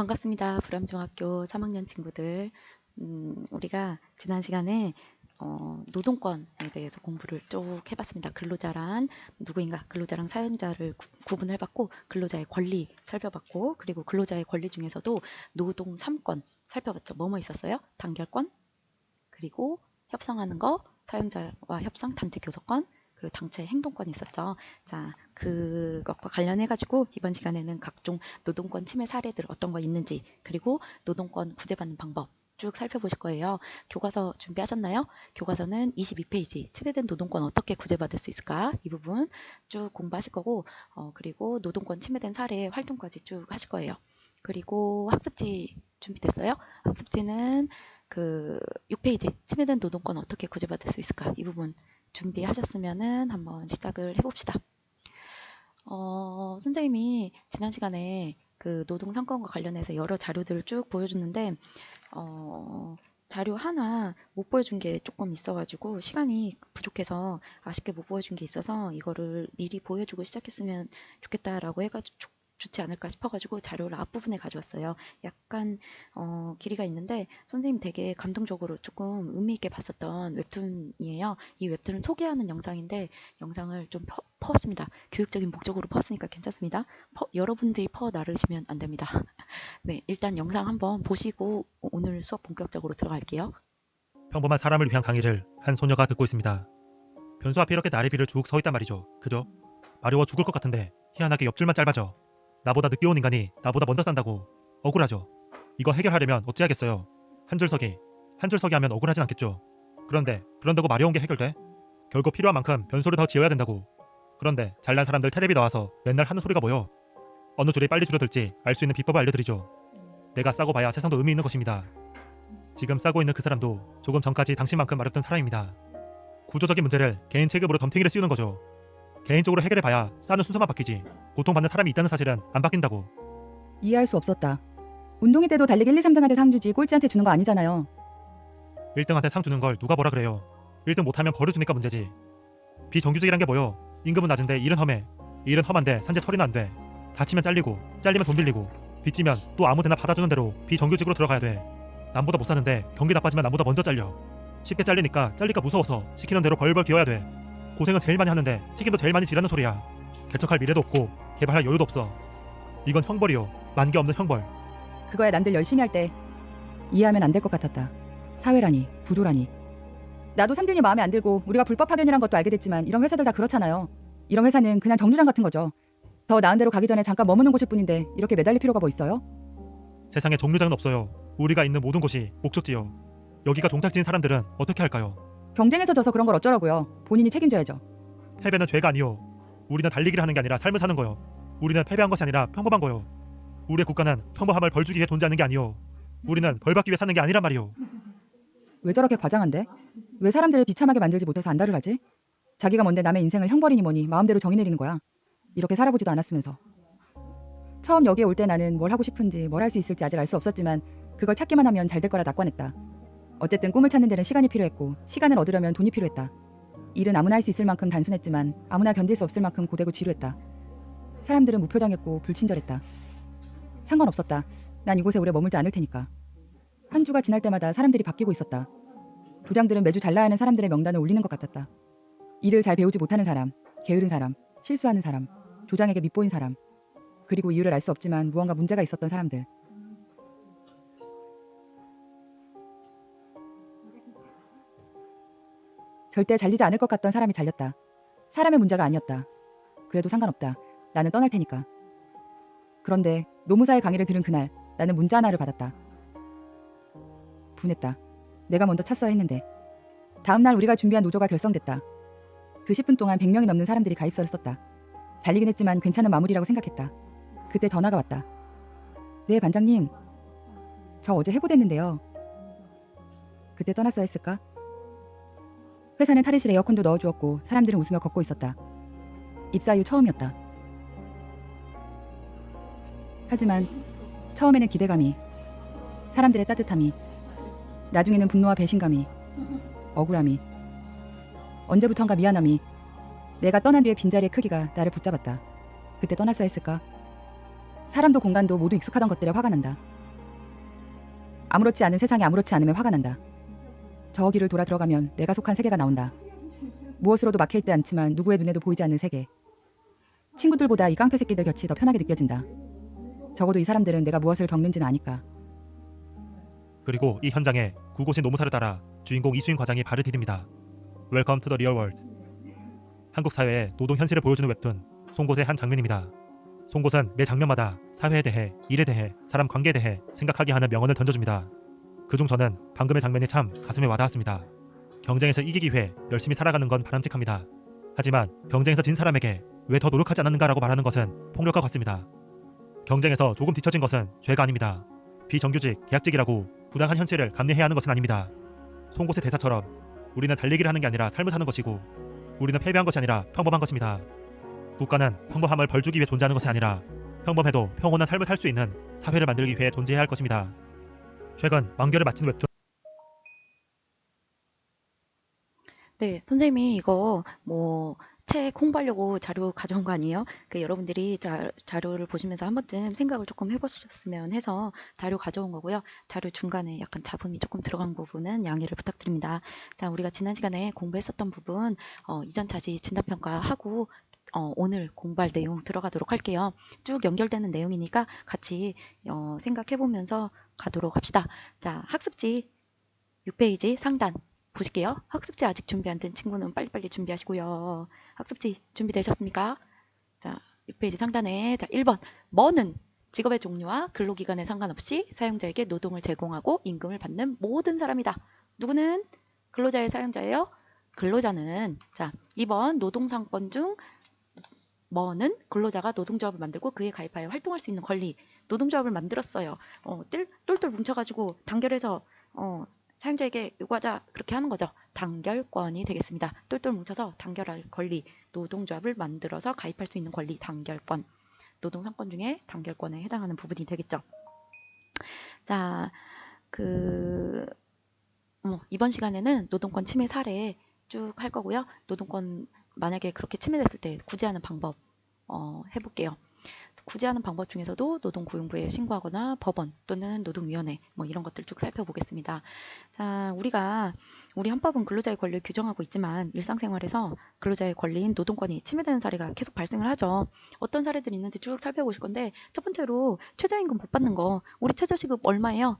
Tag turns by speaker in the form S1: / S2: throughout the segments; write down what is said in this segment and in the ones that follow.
S1: 반갑습니다. 불암중학교 3학년 친구들. 음, 우리가 지난 시간에 어, 노동권에 대해서 공부를 쭉 해봤습니다. 근로자란 누구인가, 근로자랑 사용자를 구, 분을 해봤고, 근로자의 권리 살펴봤고, 그리고 근로자의 권리 중에서도 노동 3권 살펴봤죠. 뭐뭐 있었어요? 단결권, 그리고 협상하는 거, 사용자와 협상, 단체 교섭권, 그리고 단체 행동권이 있었죠. 자, 그것과 관련해가지고 이번 시간에는 각종 노동권 침해 사례들 어떤 거 있는지, 그리고 노동권 구제받는 방법, 쭉 살펴보실 거예요. 교과서 준비하셨나요? 교과서는 22페이지 침해된 노동권 어떻게 구제받을 수 있을까? 이 부분 쭉 공부하실 거고 어, 그리고 노동권 침해된 사례 활동까지 쭉 하실 거예요. 그리고 학습지 준비됐어요? 학습지는 그 6페이지 침해된 노동권 어떻게 구제받을 수 있을까? 이 부분 준비하셨으면은 한번 시작을 해봅시다. 어, 선생님이 지난 시간에 그 노동 상권과 관련해서 여러 자료들을 쭉 보여줬는데 어, 자료 하나 못 보여준 게 조금 있어가지고 시간이 부족해서 아쉽게 못 보여준 게 있어서 이거를 미리 보여주고 시작했으면 좋겠다라고 해가지고 좋- 좋지 않을까 싶어가지고 자료를 앞부분에 가져왔어요. 약간 어, 길이가 있는데 선생님 되게 감동적으로 조금 의미 있게 봤었던 웹툰이에요. 이 웹툰을 소개하는 영상인데 영상을 좀 퍼, 퍼왔습니다. 교육적인 목적으로 퍼왔으니까 괜찮습니다. 퍼- 여러분들이 퍼 나르시면 안 됩니다. 네, 일단 영상 한번 보시고 오늘 수업 본격적으로 들어갈게요.
S2: 평범한 사람을 위한 강의를 한 소녀가 듣고 있습니다. 변수 앞에 이렇게 나래비를 쭉 서 있단 말이죠. 그죠? 마려워 죽을 것 같은데 희한하게 옆줄만 짧아져. 나보다 늦게 온 인간이 나보다 먼저 산다고 억울하죠. 이거 해결하려면 어찌하겠어요. 한 줄 서기, 한 줄 서기 하면 억울하진 않겠죠. 그런데 그런다고 마려운 게 해결돼? 결국 필요한 만큼 변수를 더 지어야 된다고. 그런데 잘난 사람들 테레비 나와서 맨날 하는 소리가 뭐요? 어느 줄이 빨리 줄어들지 알 수 있는 비법을 알려드리죠. 내가 싸고 봐야 세상도 의미 있는 것입니다. 지금 싸고 있는 그 사람도 조금 전까지 당신만큼 마렵던 사람입니다. 구조적인 문제를 개인 체급으로 덤탱이를 씌우는 거죠. 개인적으로 해결해 봐야 싸는 순서만 바뀌지 고통받는 사람이 있다는 사실은 안 바뀐다고.
S3: 이해할 수 없었다. 운동회 때도 달리기 1, 2, 3등한테 상 주지 꼴찌한테 주는 거 아니잖아요.
S2: 1등한테 상 주는 걸 누가 뭐라 그래요. 1등 못하면 벌을 주니까 문제지. 비정규직이란 게 뭐요? 임금은 낮은데 일은 험해. 일은 험한데 산재 처리는 안 돼. 다치면 잘리고 잘리면 돈 빌리고 빚지면 또 아무데나 받아주는 대로 비정규직으로 들어가야 돼. 남보다 못 사는데 경기 나빠지면 남보다 먼저 잘려. 쉽게 잘리니까 잘릴까 무서워서 시키는 대로 벌벌 기어야 돼. 고생은 제일 많이 하는데 책임도 제일 많이 지라는 소리야. 개척할 미래도 없고 개발할 여유도 없어. 이건 형벌이요. 만개 없는 형벌.
S3: 그거야 남들 열심히 할 때 이해하면 안 될 것 같았다. 사회라니, 구조라니. 나도 3등이 마음에 안 들고 우리가 불법 파견이란 것도 알게 됐지만 이런 회사들 다 그렇잖아요. 이런 회사는 그냥 정류장 같은 거죠. 더 나은 데로 가기 전에 잠깐 머무는 곳일 뿐인데 이렇게 매달릴 필요가 뭐 있어요?
S2: 세상에 정류장은 없어요. 우리가 있는 모든 곳이 목적지요. 여기가 종착지인 사람들은 어떻게 할까요?
S3: 경쟁에서 져서 그런 걸 어쩌라고요. 본인이 책임져야죠.
S2: 패배는 죄가 아니요. 우리는 달리기를 하는 게 아니라 삶을 사는 거요. 우리는 패배한 것이 아니라 평범한 거요. 우리의 국가는 평범함을 벌 주기 위해 존재하는 게 아니요. 우리는 벌 받기 위해 사는 게 아니란 말이요.
S3: 왜 저렇게 과장한데? 왜 사람들을 비참하게 만들지 못해서 안달을 하지? 자기가 뭔데 남의 인생을 형벌이니 뭐니 마음대로 정의 내리는 거야. 이렇게 살아보지도 않았으면서. 처음 여기에 올 때 나는 뭘 하고 싶은지 뭘 할 수 있을지 아직 알 수 없었지만 그걸 찾기만 하면 잘 될 거라 낙관했다. 어쨌든 꿈을 찾는 데는 시간이 필요했고 시간을 얻으려면 돈이 필요했다. 일은 아무나 할 수 있을 만큼 단순했지만 아무나 견딜 수 없을 만큼 고되고 지루했다. 사람들은 무표정했고 불친절했다. 상관없었다. 난 이곳에 오래 머물지 않을 테니까. 한 주가 지날 때마다 사람들이 바뀌고 있었다. 조장들은 매주 잘나야 하는 사람들의 명단을 올리는 것 같았다. 일을 잘 배우지 못하는 사람, 게으른 사람, 실수하는 사람, 조장에게 밉보인 사람, 그리고 이유를 알 수 없지만 무언가 문제가 있었던 사람들. 절대 잘리지 않을 것 같던 사람이 잘렸다. 사람의 문제가 아니었다. 그래도 상관없다. 나는 떠날 테니까. 그런데 노무사의 강의를 들은 그날 나는 문자 하나를 받았다. 분했다. 내가 먼저 찼어야 했는데. 다음 날 우리가 준비한 노조가 결성됐다. 그 10분 동안 100명이 넘는 사람들이 가입서를 썼다. 달리긴 했지만 괜찮은 마무리라고 생각했다. 그때 전화가 왔다. 네, 반장님. 저 어제 해고됐는데요. 그때 떠났어야 했을까? 회사는 탈의실에 에어컨도 넣어주었고 사람들은 웃으며 걷고 있었다. 입사 이후 처음이었다. 하지만 처음에는 기대감이, 사람들의 따뜻함이, 나중에는 분노와 배신감이, 억울함이, 언제부턴가 미안함이, 내가 떠난 뒤의 빈자리의 크기가 나를 붙잡았다. 그때 떠났어야 했을까? 사람도 공간도 모두 익숙하던 것들에 화가 난다. 아무렇지 않은 세상에 아무렇지 않으면 화가 난다. 저 길을 돌아 들어가면 내가 속한 세계가 나온다. 무엇으로도 막혀있지 않지만 누구의 눈에도 보이지 않는 세계. 친구들보다 이 깡패 새끼들 곁이 더 편하게 느껴진다. 적어도 이 사람들은 내가 무엇을 겪는지는 아니까.
S2: 그리고 이 현장에 구곳이 노무사를 따라 주인공 이수인 과장이 발을 디딥니다. 웰컴 투 더 리얼 월드. 한국 사회의 노동 현실을 보여주는 웹툰 송곳의 한 장면입니다. 송곳은 매 장면마다 사회에 대해, 일에 대해, 사람 관계에 대해 생각하게 하는 명언을 던져줍니다. 그중 저는 방금의 장면이 참 가슴에 와닿았습니다. 경쟁에서 이기기 위해 열심히 살아가는 건 바람직합니다. 하지만 경쟁에서 진 사람에게 왜 더 노력하지 않았는가라고 말하는 것은 폭력과 같습니다. 경쟁에서 조금 뒤처진 것은 죄가 아닙니다. 비정규직, 계약직이라고 부당한 현실을 감내해야 하는 것은 아닙니다. 송곳의 대사처럼 우리는 달리기를 하는 게 아니라 삶을 사는 것이고 우리는 패배한 것이 아니라 평범한 것입니다. 국가는 평범함을 벌주기 위해 존재하는 것이 아니라 평범해도 평온한 삶을 살 수 있는 사회를 만들기 위해 존재해야 할 것입니다. 최근 완결을 마친 웹툰
S1: 네, 선생님이 이거 뭐 책 홍보하려고 자료 가져온 거 아니에요? 그 여러분들이 자, 자료를 보시면서 한 번쯤 생각을 조금 해보셨으면 해서 자료 가져온 거고요. 자료 중간에 약간 잡음이 조금 들어간 부분은 양해를 부탁드립니다. 자, 우리가 지난 시간에 공부했었던 부분 어, 이전 차지 진단평가 하고 어, 오늘 공부할 내용 들어가도록 할게요. 쭉 연결되는 내용이니까 같이 어, 생각해보면서 가도록 합시다. 자, 학습지 6페이지 상단 보실게요. 학습지 아직 준비 안 된 친구는 빨리빨리 준비하시고요. 학습지 준비되셨습니까? 자, 6페이지 상단에 자, 1번 뭐는 직업의 종류와 근로기간에 상관없이 사용자에게 노동을 제공하고 임금을 받는 모든 사람이다. 누구는 근로자의 사용자예요? 근로자는 자, 2번 노동상권 중 뭐는 근로자가 노동조합을 만들고 그에 가입하여 활동할 수 있는 권리 노동조합을 만들었어요. 어, 뜰, 똘똘 뭉쳐가지고 단결해서 어, 사용자에게 요구하자 그렇게 하는 거죠. 단결권이 되겠습니다. 똘똘 뭉쳐서 단결할 권리, 노동조합을 만들어서 가입할 수 있는 권리, 단결권. 노동상권 중에 단결권에 해당하는 부분이 되겠죠. 자, 그 어, 이번 시간에는 노동권 침해 사례 쭉 할 거고요. 노동권 만약에 그렇게 침해됐을 때 구제하는 방법 어, 해볼게요. 구제하는 방법 중에서도 노동고용부에 신고하거나 법원 또는 노동위원회 뭐 이런 것들 쭉 살펴보겠습니다. 자, 우리가 우리 헌법은 근로자의 권리를 규정하고 있지만 일상생활에서 근로자의 권리인 노동권이 침해되는 사례가 계속 발생을 하죠. 어떤 사례들이 있는지 쭉 살펴보실 건데 첫 번째로 최저임금 못 받는 거 우리 최저시급 얼마예요?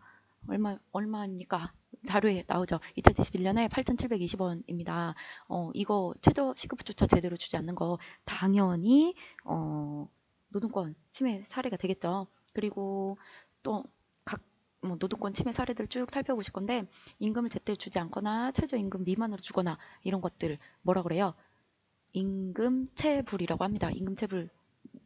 S1: 얼마 얼마입니까? 자료에 나오죠. 2021년에 8,720원입니다. 어, 이거 최저 시급조차 제대로 주지 않는 거 당연히 어, 노동권 침해 사례가 되겠죠. 그리고 또 각 뭐 노동권 침해 사례들 쭉 살펴보실 건데 임금을 제때 주지 않거나 최저임금 미만으로 주거나 이런 것들 뭐라 그래요? 임금 체불이라고 합니다. 임금 체불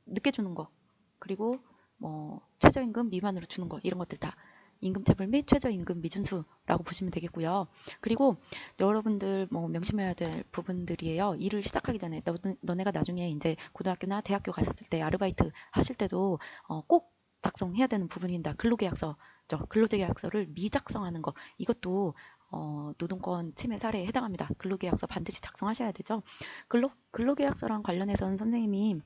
S1: 늦게 주는 거 그리고 뭐 최저임금 미만으로 주는 거 이런 것들 다 임금체불 및 최저임금 미준수라고 보시면 되겠고요. 그리고 여러분들 뭐 명심해야 될 부분들이에요. 일을 시작하기 전에 너, 너네가 나중에 이제 고등학교나 대학교 가셨을 때 아르바이트 하실 때도 어, 꼭 작성해야 되는 부분입니다. 근로계약서, 저 근로계약서를 미작성하는 거 이것도 어, 노동권 침해 사례에 해당합니다. 근로계약서 반드시 작성하셔야 되죠. 근로 근로계약서랑 관련해서는 선생님이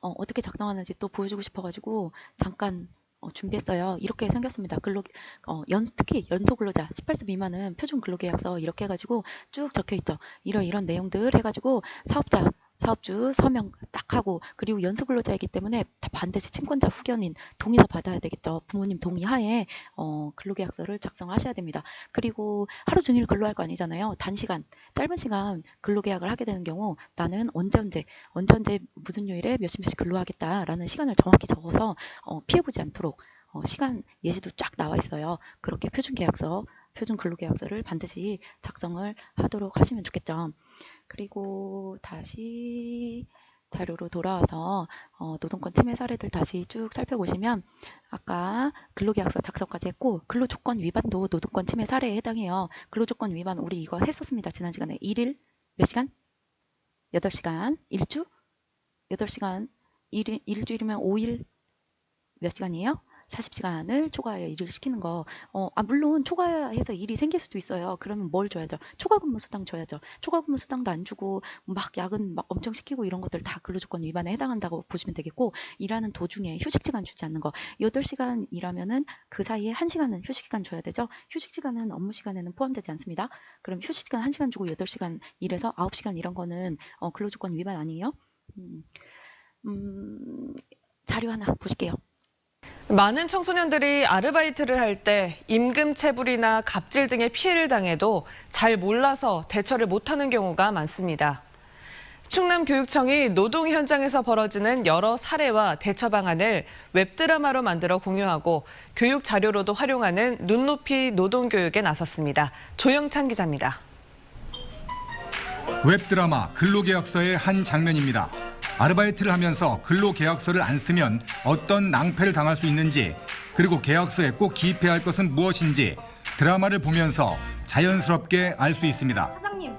S1: 어, 어떻게 작성하는지 또 보여주고 싶어가지고 잠깐 어, 준비했어요. 이렇게 생겼습니다. 근로 어, 연, 특히 연소 근로자 18세 미만은 표준 근로계약서 이렇게 해가지고 쭉 적혀 있죠. 이런 이런 내용들 해가지고 사업자 사업주 서명 딱 하고 그리고 연수 근로자이기 때문에 다 반드시 친권자 후견인 동의서 받아야 되겠죠. 부모님 동의하에 어, 근로계약서를 작성하셔야 됩니다. 그리고 하루 종일 근로할 거 아니잖아요. 단시간 짧은 시간 근로계약을 하게 되는 경우 나는 언제 언제 언제 언제 무슨 요일에 몇십 몇시 근로하겠다라는 시간을 정확히 적어서 어, 피해보지 않도록 어, 시간 예시도 쫙 나와 있어요. 그렇게 표준 계약서, 표준 근로계약서를 반드시 작성을 하도록 하시면 좋겠죠. 그리고 다시 자료로 돌아와서 어, 노동권 침해 사례들 다시 쭉 살펴보시면 아까 근로계약서 작성까지 했고 근로조건 위반도 노동권 침해 사례에 해당해요. 근로조건 위반 우리 이거 했었습니다. 지난 시간에 1일 몇 시간? 8시간 일주? 8시간 일, 일주일이면 5일 몇 시간이에요? 40시간을 초과하여 일을 시키는 거. 어, 아, 물론 초과해서 일이 생길 수도 있어요. 그러면 뭘 줘야죠? 초과 근무 수당 줘야죠. 초과 근무 수당도 안 주고 막 야근 막 엄청 시키고 이런 것들 다 근로조건 위반에 해당한다고 보시면 되겠고 일하는 도중에 휴식 시간 주지 않는 거. 8시간 일하면은 그 사이에 1시간은 휴식 시간 줘야 되죠. 휴식 시간은 업무 시간에는 포함되지 않습니다. 그럼 휴식 시간 1시간 주고 8시간 일해서 9시간 이런 거는 어, 근로조건 위반 아니에요? 음, 음, 자료 하나 보실게요.
S4: 많은 청소년들이 아르바이트를 할 때 임금 체불이나 갑질 등의 피해를 당해도 잘 몰라서 대처를 못하는 경우가 많습니다. 충남교육청이 노동 현장에서 벌어지는 여러 사례와 대처 방안을 웹드라마로 만들어 공유하고 교육 자료로도 활용하는 눈높이 노동교육에 나섰습니다. 조영찬 기자입니다.
S5: 웹드라마 근로계약서의 한 장면입니다. 아르바이트를 하면서 근로계약서를 안 쓰면 어떤 낭패를 당할 수 있는지 그리고 계약서에 꼭 기입해야 할 것은 무엇인지 드라마를 보면서 자연스럽게 알 수 있습니다.
S6: 사장님,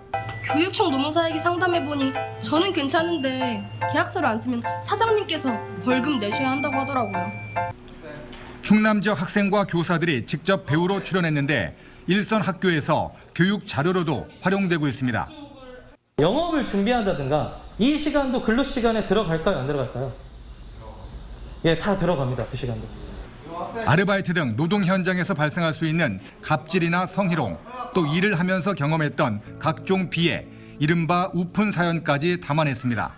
S6: 교육청 노무사에게 상담해보니 저는 괜찮은데 계약서를 안 쓰면 사장님께서 벌금 내셔야 한다고 하더라고요.
S5: 충남 지역 학생과 교사들이 직접 배우러 출연했는데 일선 학교에서 교육 자료로도 활용되고 있습니다.
S7: 영업을 준비한다든가 이 시간도 근로 시간에 들어갈까요? 안 들어갈까요? 예, 다 들어갑니다. 그 시간도.
S5: 아르바이트 등 노동 현장에서 발생할 수 있는 갑질이나 성희롱, 또 일을 하면서 경험했던 각종 비애, 이른바 우픈 사연까지 담아냈습니다.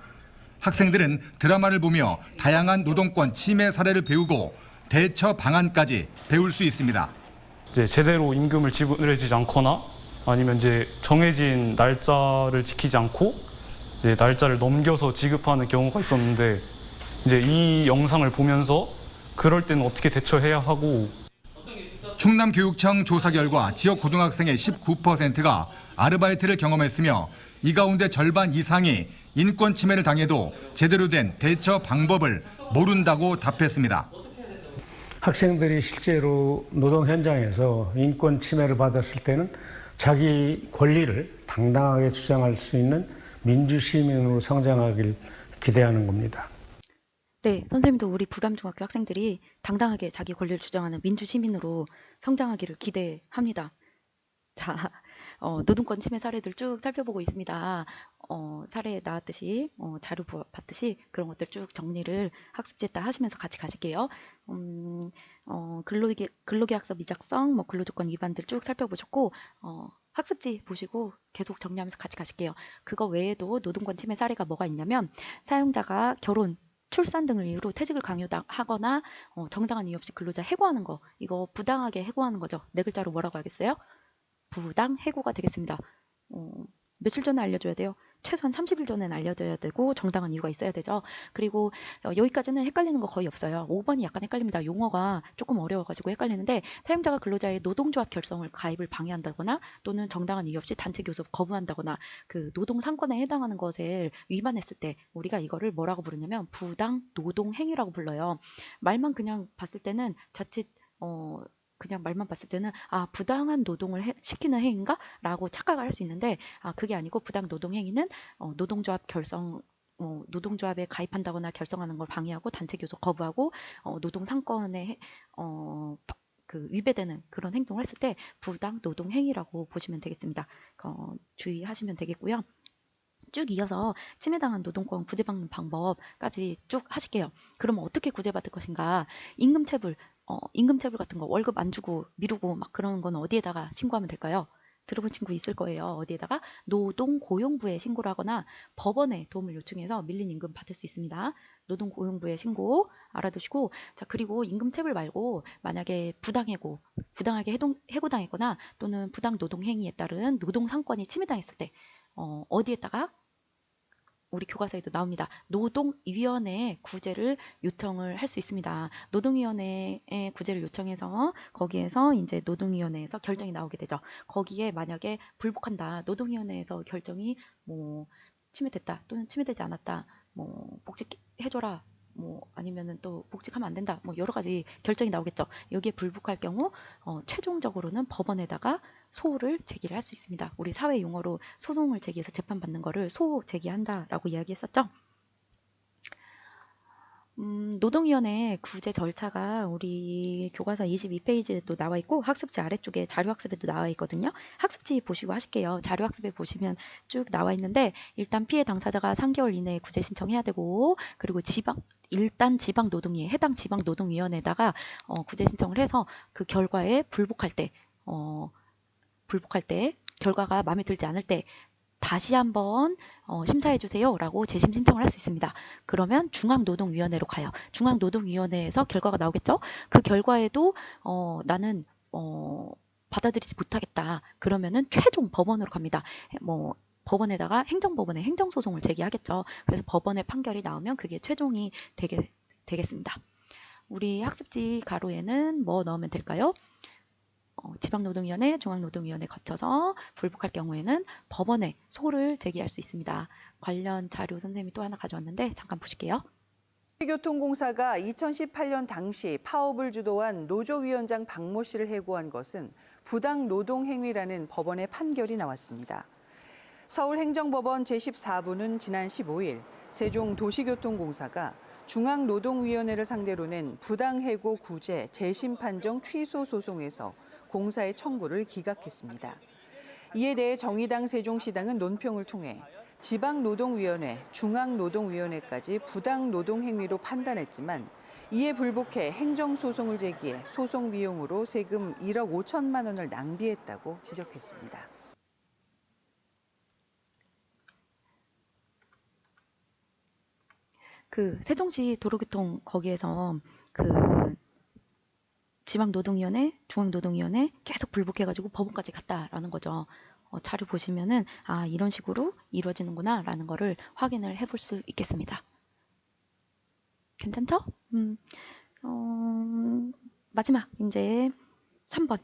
S5: 학생들은 드라마를 보며 다양한 노동권 침해 사례를 배우고 대처 방안까지 배울 수 있습니다.
S8: 이제 제대로 임금을 지불해주지 않거나 아니면 이제 정해진 날짜를 지키지 않고 이제 날짜를 넘겨서 지급하는 경우가 있었는데 이제 이 영상을 보면서 그럴 때는 어떻게 대처해야 하고
S5: 충남교육청 조사 결과 지역 고등학생의 19%가 아르바이트를 경험했으며 이 가운데 절반 이상이 인권 침해를 당해도 제대로 된 대처 방법을 모른다고 답했습니다.
S9: 학생들이 실제로 노동 현장에서 인권 침해를 받았을 때는 자기 권리를 당당하게 주장할 수 있는 민주시민으로 성장하길 기대하는 겁니다.
S1: 네, 선생님도 우리 부담중학교 학생들이 당당하게 자기 권리를 주장하는 민주시민으로 성장하기를 기대합니다. 자, 어, 노동권 침해 사례들 쭉 살펴보고 있습니다. 어, 사례에 나왔듯이, 어, 자료 보- 봤듯이 그런 것들 쭉 정리를 학습지에 따 하시면서 같이 가실게요. 음, 어, 근로계, 근로계약서 미작성, 뭐 근로조건 위반들 쭉 살펴보셨고, 어, 학습지 보시고 계속 정리하면서 같이 가실게요. 그거 외에도 노동권 침해 사례가 뭐가 있냐면, 사용자가 결혼, 출산 등을 이유로 퇴직을 강요하거나 어, 정당한 이유 없이 근로자 해고하는 거 이거 부당하게 해고하는 거죠. 네 글자로 뭐라고 하겠어요? 부당 해고가 되겠습니다. 어, 며칠 전에 알려줘야 돼요. 최소한 30일 전에는 알려줘야 되고 정당한 이유가 있어야 되죠. 그리고 어, 여기까지는 헷갈리는 거 거의 없어요. 5번이 약간 헷갈립니다. 용어가 조금 어려워가지고 헷갈리는데 사용자가 근로자의 노동조합 결성을 가입을 방해한다거나 또는 정당한 이유 없이 단체 교섭 거부한다거나 그 노동 상권에 해당하는 것을 위반했을 때 우리가 이거를 뭐라고 부르냐면 부당 노동 행위라고 불러요. 말만 그냥 봤을 때는 자칫 어 그냥 말만 봤을 때는 아 부당한 노동을 해- 시키는 행위인가? 라고 착각을 할 수 있는데 아 그게 아니고 부당 노동 행위는 어, 노동조합 결성 어, 노동조합에 가입한다거나 결성하는 걸 방해하고 단체 교섭 거부하고 어, 노동 상권에 해- 어, 바- 그 위배되는 그런 행동을 했을 때 부당 노동 행위라고 보시면 되겠습니다. 어, 주의하시면 되겠고요. 쭉 이어서 침해당한 노동권 구제받는 방법까지 쭉 하실게요. 그러면 어떻게 구제받을 것인가? 임금체불, 어, 임금체불 같은 거 월급 안 주고 미루고 막 그런 건 어디에다가 신고하면 될까요? 들어본 친구 있을 거예요. 어디에다가 노동고용부에 신고를 하거나 법원에 도움을 요청해서 밀린 임금 받을 수 있습니다. 노동고용부에 신고 알아두시고 자 그리고 임금체불 말고 만약에 부당해고 부당하게 해동, 해고당했거나 또는 부당 노동 행위에 따른 노동 상권이 침해당했을 때 어, 어디에다가 우리 교과서에도 나옵니다. 노동위원회에 구제를 요청을 할 수 있습니다. 노동위원회에 구제를 요청해서 거기에서 이제 노동위원회에서 결정이 나오게 되죠. 거기에 만약에 불복한다. 노동위원회에서 결정이 뭐 침해됐다 또는 침해되지 않았다. 뭐 복직해줘라. 뭐 아니면은 또 복직하면 안 된다. 뭐 여러 가지 결정이 나오겠죠. 여기에 불복할 경우 어, 최종적으로는 법원에다가 소를 제기를 할 수 있습니다. 우리 사회 용어로 소송을 제기해서 재판받는 거를 소 제기한다라고 이야기했었죠. 음, 노동위원회 구제 절차가 우리 교과서 22페이지에도 나와 있고 학습지 아래쪽에 자료학습에도 나와 있거든요. 학습지 보시고 하실게요. 자료학습에 보시면 쭉 나와 있는데 일단 피해 당사자가 3개월 이내에 구제 신청해야 되고 그리고 지방 일단 지방 노동위에 해당 지방 노동위원회에다가 어, 구제 신청을 해서 그 결과에 불복할 때 어, 불복할 때 결과가 마음에 들지 않을 때 다시 한번 어, 심사해 주세요라고 재심 신청을 할 수 있습니다. 그러면 중앙노동위원회로 가요. 중앙노동위원회에서 결과가 나오겠죠? 그 결과에도 어, 나는 어, 받아들이지 못하겠다. 그러면은 최종 법원으로 갑니다. 뭐 법원에다가 행정법원에 행정소송을 제기하겠죠. 그래서 법원의 판결이 나오면 그게 최종이 되게 되겠습니다. 우리 학습지 가로에는 뭐 넣으면 될까요? 어, 지방노동위원회, 중앙노동위원회 거쳐서 불복할 경우에는 법원에 소를 제기할 수 있습니다. 관련 자료 선생님이 또 하나 가져왔는데 잠깐 보실게요.
S10: 교통공사가 2018년 당시 파업을 주도한 노조위원장 박모 씨를 해고한 것은 부당 노동 행위라는 법원의 판결이 나왔습니다. 서울행정법원 제14부는 지난 15일 세종도시교통공사가 중앙노동위원회를 상대로 낸 부당해고 구제 재심 판정 취소 소송에서 공사의 청구를 기각했습니다. 이에 대해 정의당 세종시당은 논평을 통해 지방노동위원회, 중앙노동위원회까지 부당노동 행위로 판단했지만 이에 불복해 행정소송을 제기해 소송 비용으로 세금 1억 5천만 원을 낭비했다고 지적했습니다.
S1: 그 세종시 도로교통 거기에서 그 지방노동위원회, 중앙노동위원회 계속 불복해가지고 법원까지 갔다라는 거죠. 어, 자료 보시면은 아 이런 식으로 이루어지는구나라는 거를 확인을 해볼 수 있겠습니다. 괜찮죠? 음, 어, 마지막 이제 3번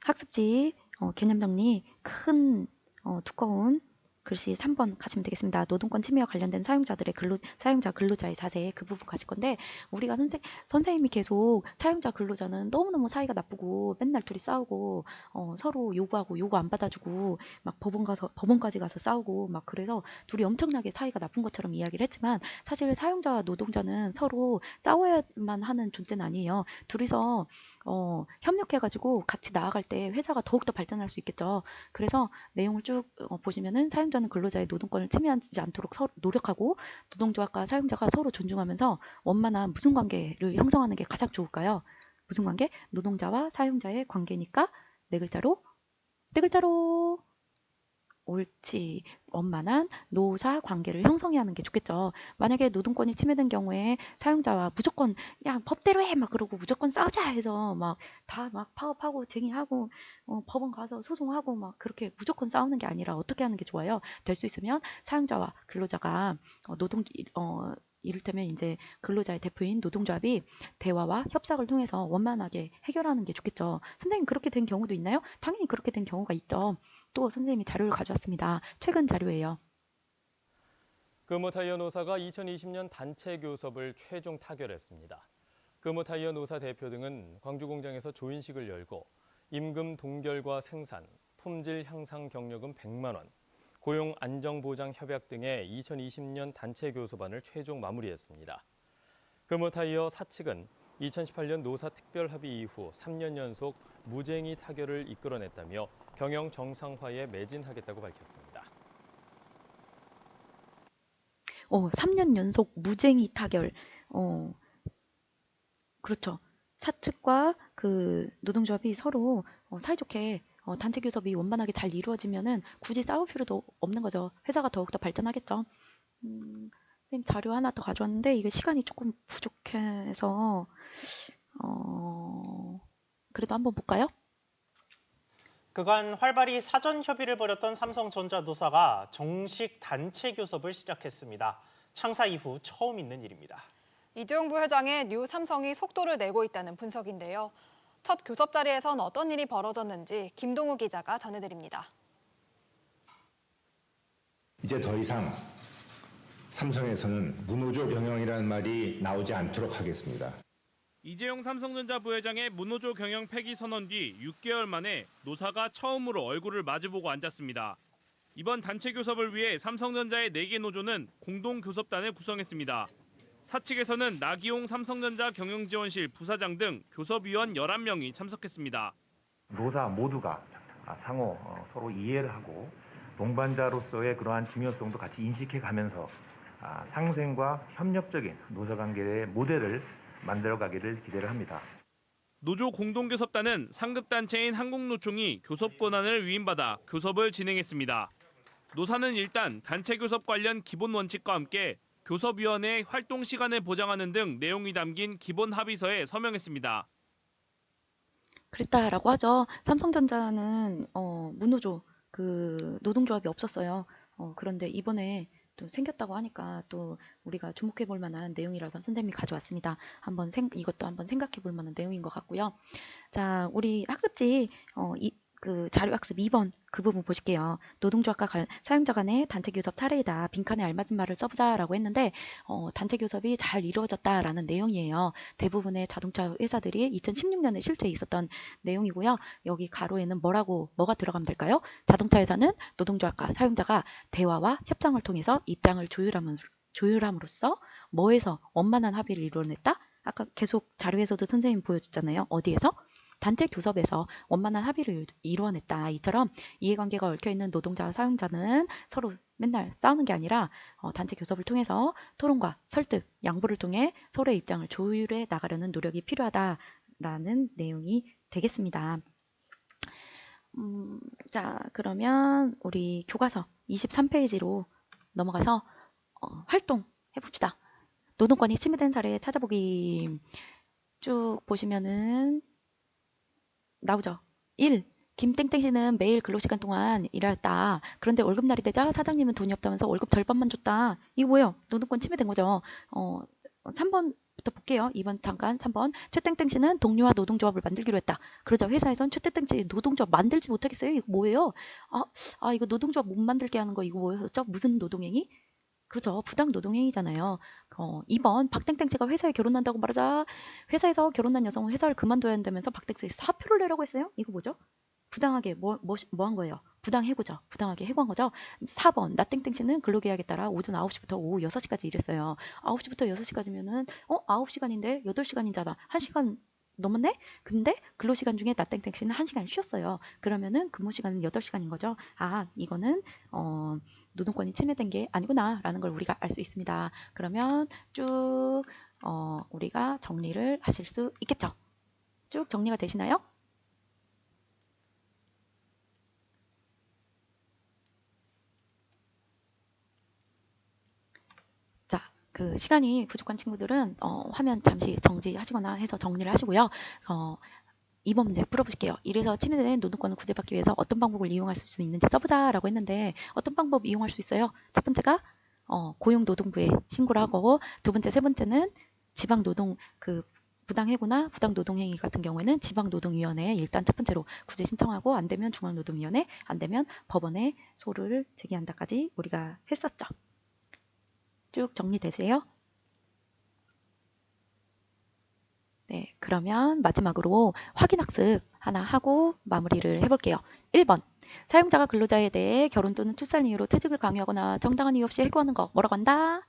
S1: 학습지 어, 개념 정리 큰 어, 두꺼운 글씨 3번 가시면 되겠습니다. 노동권 침해와 관련된 사용자들의 근로 사용자 근로자의 자세 그 부분 가실 건데 우리가 선생 선생님이 계속 사용자 근로자는 너무너무 사이가 나쁘고 맨날 둘이 싸우고 어, 서로 요구하고 요구 안 받아주고 막 법원 가서 법원까지 가서 싸우고 막 그래서 둘이 엄청나게 사이가 나쁜 것처럼 이야기를 했지만 사실 사용자와 노동자는 서로 싸워야만 하는 존재는 아니에요. 둘이서 어, 협력해가지고 같이 나아갈 때 회사가 더욱더 발전할 수 있겠죠. 그래서 내용을 쭉 어, 보시면은 사용자 는 근로자의 노동권을 침해하지 않도록 노력하고 노동조합과 사용자가 서로 존중하면서 원만한 무슨 관계를 형성하는 게 가장 좋을까요? 무슨 관계? 노동자와 사용자의 관계니까 네 글자로 네 글자로 옳지 원만한 노사 관계를 형성해야 하는 게 좋겠죠. 만약에 노동권이 침해된 경우에 사용자와 무조건 야 법대로 해 막 그러고 무조건 싸우자 해서 막다막 파업하고 쟁의하고 어, 법원 가서 소송하고 막 그렇게 무조건 싸우는 게 아니라 어떻게 하는 게 좋아요? 될 수 있으면 사용자와 근로자가 어, 노동 어 이를테면 이제 근로자의 대표인 노동조합이 대화와 협상을 통해서 원만하게 해결하는 게 좋겠죠. 선생님 그렇게 된 경우도 있나요? 당연히 그렇게 된 경우가 있죠. 또 선생님이 자료를 가져왔습니다. 최근 자료예요.
S11: 금호타이어 노사가 2020년 단체 교섭을 최종 타결했습니다. 금호타이어 노사 대표 등은 광주 공장에서 조인식을 열고 임금 동결과 생산, 품질 향상 경력금 100만 원, 고용 안정 보장 협약 등의 2020년 단체 교섭안을 최종 마무리했습니다. 금호타이어 사측은 2018년 노사 특별 합의 이후 3년 연속 무쟁의 타결을 이끌어냈다며 경영 정상화에 매진하겠다고 밝혔습니다.
S1: 어, 3년 연속 무쟁의 타결. 어, 그렇죠. 사측과 그 노동조합이 서로 어, 사이좋게 어, 단체 교섭이 원만하게 잘 이루어지면은 굳이 싸울 필요도 없는 거죠. 회사가 더욱더 발전하겠죠. 음, 선생님 자료 하나 더 가져왔는데 이게 시간이 조금 부족해서 어, 그래도 한번 볼까요?
S12: 그간 활발히 사전 협의를 벌였던 삼성전자 노사가 정식 단체 교섭을 시작했습니다. 창사 이후 처음 있는 일입니다.
S13: 이재용 부회장의 뉴 삼성이 속도를 내고 있다는 분석인데요. 첫 교섭 자리에선 어떤 일이 벌어졌는지 김동우 기자가 전해드립니다.
S14: 이제 더 이상 삼성에서는 무노조 경영이라는 말이 나오지 않도록 하겠습니다.
S15: 이재용 삼성전자 부회장의 무노조 경영 폐기 선언 뒤 6개월 만에 노사가 처음으로 얼굴을 마주보고 앉았습니다. 이번 단체 교섭을 위해 삼성전자의 4개 노조는 공동 교섭단을 구성했습니다. 사측에서는 나기용 삼성전자 경영지원실 부사장 등 교섭위원 11명이 참석했습니다.
S16: 노사 모두가 아, 상호 어, 서로 이해를 하고 동반자로서의 그러한 중요성도 같이 인식해 가면서 아, 상생과 협력적인 노사 관계의 모델을 만들어 가기를 기대를 합니다.
S15: 노조 공동교섭단은 상급단체인 한국노총이 교섭 권한을 위임받아 교섭을 진행했습니다. 노사는 일단 단체 교섭 관련 기본 원칙과 함께 교섭위원회 활동 시간을 보장하는 등 내용이 담긴 기본 합의서에 서명했습니다.
S1: 그랬다라고 하죠. 삼성전자는 어, 무노조 그 노동조합이 없었어요. 어, 그런데 이번에 또 생겼다고 하니까 또 우리가 주목해 볼 만한 내용이라서 선생님이 가져왔습니다. 한번 생, 이것도 한번 생각해 볼 만한 내용인 것 같고요. 자, 우리 학습지 어, 이, 그 자료학습 2번 그 부분 보실게요. 노동조합과 관- 사용자 간의 단체 교섭 사례이다. 빈칸에 알맞은 말을 써보자라고 했는데 어, 단체 교섭이 잘 이루어졌다라는 내용이에요. 대부분의 자동차 회사들이 2016년에 실제 있었던 내용이고요. 여기 가로에는 뭐라고 뭐가 들어가면 될까요? 자동차 회사는 노동조합과 사용자가 대화와 협상을 통해서 입장을 조율함으, 조율함으로써 뭐에서 원만한 합의를 이루어냈다? 아까 계속 자료에서도 선생님 보여줬잖아요. 어디에서? 단체 교섭에서 원만한 합의를 이루어냈다. 이처럼 이해관계가 얽혀있는 노동자와 사용자는 서로 맨날 싸우는 게 아니라 어, 단체 교섭을 통해서 토론과 설득, 양보를 통해 서로의 입장을 조율해 나가려는 노력이 필요하다라는 내용이 되겠습니다. 음, 자, 그러면 우리 교과서 23페이지로 넘어가서 어, 활동 해봅시다. 노동권이 침해된 사례 찾아보기 쭉 보시면은 나오죠. 1. 김땡땡 씨는 매일 근로시간 동안 일하였다. 그런데 월급날이 되자 사장님은 돈이 없다면서 월급 절반만 줬다. 이거 뭐예요? 노동권 침해된 거죠. 어, 3번부터 볼게요. 2번 잠깐 3번. 최땡땡 씨는 동료와 노동조합을 만들기로 했다. 그러자 회사에선 최땡땡 씨 노동조합 만들지 못하겠어요? 이거 뭐예요? 아, 아 이거 노동조합 못 만들게 하는 거 이거 뭐였었죠? 무슨 노동행위? 그렇죠. 부당 노동행위잖아요. 어, 2번 박땡땡 씨가 회사에 결혼한다고 말하자 회사에서 결혼한 여성은 회사를 그만둬야 한다면서 박땡땡 씨 사표를 내라고 했어요? 이거 뭐죠? 부당하게 뭐뭐뭐 한 거예요? 부당 해고죠. 부당하게 해고한 거죠. 4번 나 땡땡 씨는 근로계약에 따라 오전 9시부터 오후 6시까지 일했어요. 9시부터 6시까지면은 어 9시간인데 8시간이잖아. 1시간 넘었네? 근데 근로시간 중에 나 땡땡 씨는 1시간 쉬었어요. 그러면은 근무 시간은 8시간인 거죠. 아, 이거는 어 노동권이 침해된 게 아니구나라는 걸 우리가 알 수 있습니다. 그러면 쭉 어, 우리가 정리를 하실 수 있겠죠. 쭉 정리가 되시나요? 자, 그 시간이 부족한 친구들은 어, 화면 잠시 정지하시거나 해서 정리를 하시고요. 어, 2번 문제 풀어보실게요. 이래서 침해된 노동권을 구제받기 위해서 어떤 방법을 이용할 수 있는지 써보자라고 했는데 어떤 방법 이용할 수 있어요? 첫 번째가 어, 고용노동부에 신고를 하고 두 번째, 세 번째는 지방노동 그 부당해고나 부당노동행위 같은 경우에는 지방노동위원회에 일단 첫 번째로 구제 신청하고 안 되면 중앙노동위원회, 안 되면 법원에 소를 제기한다까지 우리가 했었죠. 쭉 정리되세요? 네, 그러면 마지막으로 확인 학습 하나 하고 마무리를 해볼게요. 1번. 사용자가 근로자에 대해 결혼 또는 출산 이유로 퇴직을 강요하거나 정당한 이유 없이 해고하는 거 뭐라고 한다?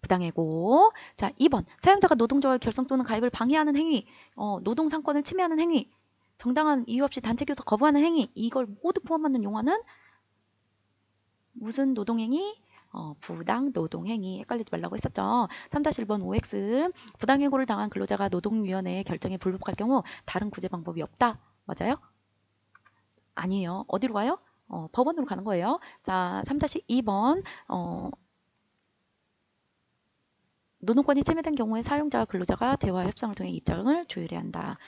S1: 부당해고. 자, 2번. 사용자가 노동조합 결성 또는 가입을 방해하는 행위, 어, 노동 상권을 침해하는 행위, 정당한 이유 없이 단체 교섭 거부하는 행위, 이걸 모두 포함하는 용어는 무슨 노동행위? 어, 부당 노동행위 헷갈리지 말라고 했었죠. 3-1번 OX 부당해고를 당한 근로자가 노동위원회의 결정에 불복할 경우 다른 구제 방법이 없다. 맞아요? 아니에요. 어디로 가요? 어, 법원으로 가는 거예요. 자, 3-2번 어, 노동권이 침해된 경우에 사용자와 근로자가 대화 협상을 통해 입장을 조율해야 한다.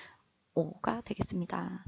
S1: 5가 되겠습니다.